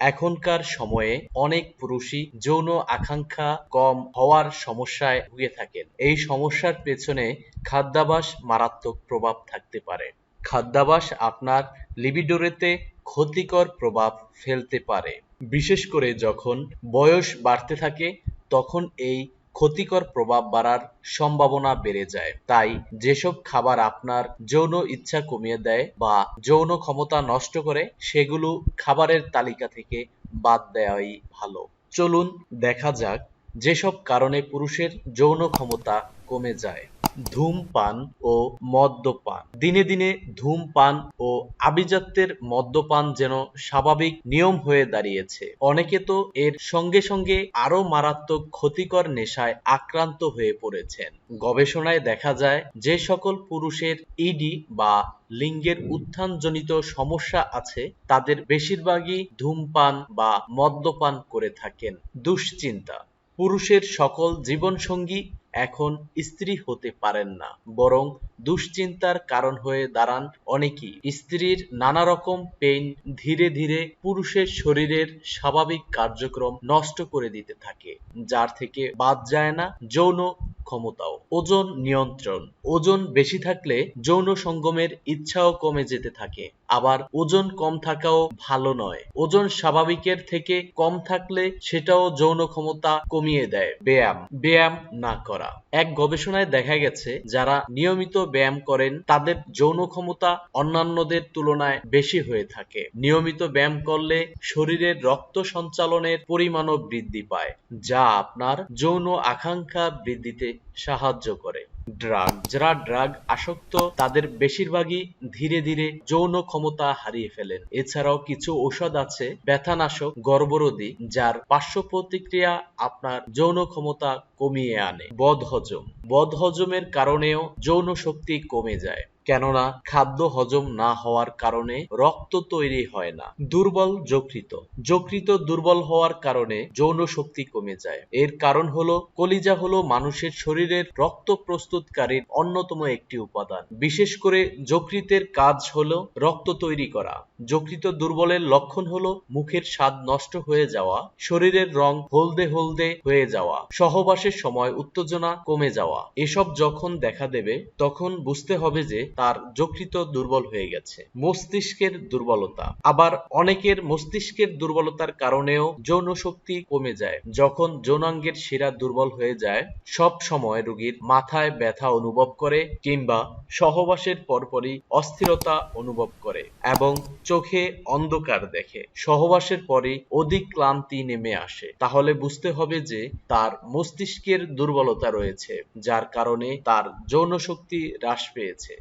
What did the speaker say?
এখনকার সময়ে অনেক পুরুষই যৌন আকাঙ্ক্ষা কম হওয়ার সমস্যায় ভুগে থাকেন। এই সমস্যার পেছনে খাদ্যাভাস মারাত্মক প্রভাব থাকতে পারে। খাদ্যাভাস আপনার লিবিডোরেতে ক্ষতিকর প্রভাব ফেলতে পারে। বিশেষ করে যখন বয়স বাড়তে থাকে, তখন এই ক্ষতিকর প্রভাব বাড়ার সম্ভাবনা বেড়ে যায়। তাই যেসব খাবার আপনার যৌন ইচ্ছা কমিয়ে দেয় বা যৌন ক্ষমতা নষ্ট করে, সেগুলো খাবারের তালিকা থেকে বাদ দেওয়াই ভালো। চলুন দেখা যাক যেসব কারণে পুরুষের যৌন ক্ষমতা কমে যায়। ধূমপান ও মদ্যপান। দিনে দিনে ধূমপান ও আভিজাত্যের মদ্যপান যেন স্বাভাবিক নিয়ম হয়ে দাঁড়িয়েছে। অনেকে তো এর সঙ্গে সঙ্গে আরও মারাত্মক ক্ষতিকর নেশায় আক্রান্ত হয়ে পড়েছেন। গবেষণায় দেখা যায়, যে সকল পুরুষের ইডি বা লিঙ্গের উত্থানজনিত সমস্যা আছে, তাদের বেশিরভাগই ধূমপান বা মদ্যপান করে থাকেন। দুশ্চিন্তা। পুরুষের সকল জীবনসঙ্গী এখন স্ত্রী হতে পারেন না, বরং দুশ্চিন্তার কারণ হয়ে দাঁড়ান অনেকেই। স্ত্রীর নানা রকম পেইন ধীরে ধীরে পুরুষের শরীরের স্বাভাবিক কার্যক্রম নষ্ট করে দিতে থাকে, যার থেকে বাদ যায় না যৌন ক্ষমতাও। ওজন নিয়ন্ত্রণ। ওজন বেশি থাকলে যৌন সঙ্গমের ইচ্ছাও কমে যেতে থাকে। আবার ওজন কম থাকাও ভালো নয়। ওজন স্বাভাবিকের থেকে কম থাকলে সেটাও যৌন ক্ষমতা কমিয়ে দেয় ব্যায়াম ব্যায়াম না করা। এক গবেষণায় দেখা গেছে, যারা নিয়মিত ব্যায়াম করেন, তাদের যৌন ক্ষমতা অন্যান্যদের তুলনায় বেশি হয়ে থাকে। নিয়মিত ব্যায়াম করলে শরীরের রক্ত সঞ্চালনের পরিমাণও বৃদ্ধি পায়, যা আপনার যৌন আকাঙ্ক্ষা বৃদ্ধিতে সাহায্য করে। ড্রাগ যারা ড্রাগ আসক্ত, তাদের বেশিরভাগই ধীরে ধীরে যৌন ক্ষমতা হারিয়ে ফেলেন। এছাড়াও কিছু ঔষধ আছে, ব্যথানাশক, গর্ভরোধী, যার পার্শ্ব প্রতিক্রিয়া আপনার যৌন ক্ষমতা কমিয়ে আনে। বদহজম, বদহজমের কারণেও যৌন শক্তি কমে যায়। কেননা খাদ্য হজম না হওয়ার কারণে রক্ত তৈরি হয় না, দুর্বল যকৃত যকৃত দুর্বল হওয়ার কারণে যৌন শক্তি কমে যায়। এর কারণ হলো কলিজা হলো মানুষের শরীরের রক্ত প্রস্তুতকারীর অন্যতম একটি উপাদান। বিশেষ করে যকৃতের কাজ হলো রক্ত তৈরি করা। যকৃত দুর্বলের লক্ষণ হলো মুখের স্বাদ নষ্ট হয়ে যাওয়া, শরীরের রং হলদে হলদে হয়ে যাওয়া, সহবাসের সময় উত্তেজনা কমে যাওয়া। এসব যখন দেখা দেবে, তখন বুঝতে হবে যে তার যকৃত দুর্বল হয়ে গেছে। মস্তিষ্কের দুর্বলতা। আবার অনেকের মস্তিষ্কের দুর্বলতার কারণেও যৌন শক্তি কমে যায়। যখন যৌনাঙ্গের শিরা দুর্বল হয়ে যায়, সব সময় রোগীর মাথায় ব্যথা অনুভব করে কিংবা সহবাসের পরপরই অস্থিরতা অনুভব করে এবং চোখে অন্ধকার দেখে। সহবাসের পরে অধিক ক্লান্তি নেমে আসে। তাহলে বুঝতে হবে যে তার মস্তিষ্কের দুর্বলতা রয়েছে, যার কারণে তার যৌন শক্তি হ্রাস পেয়েছে।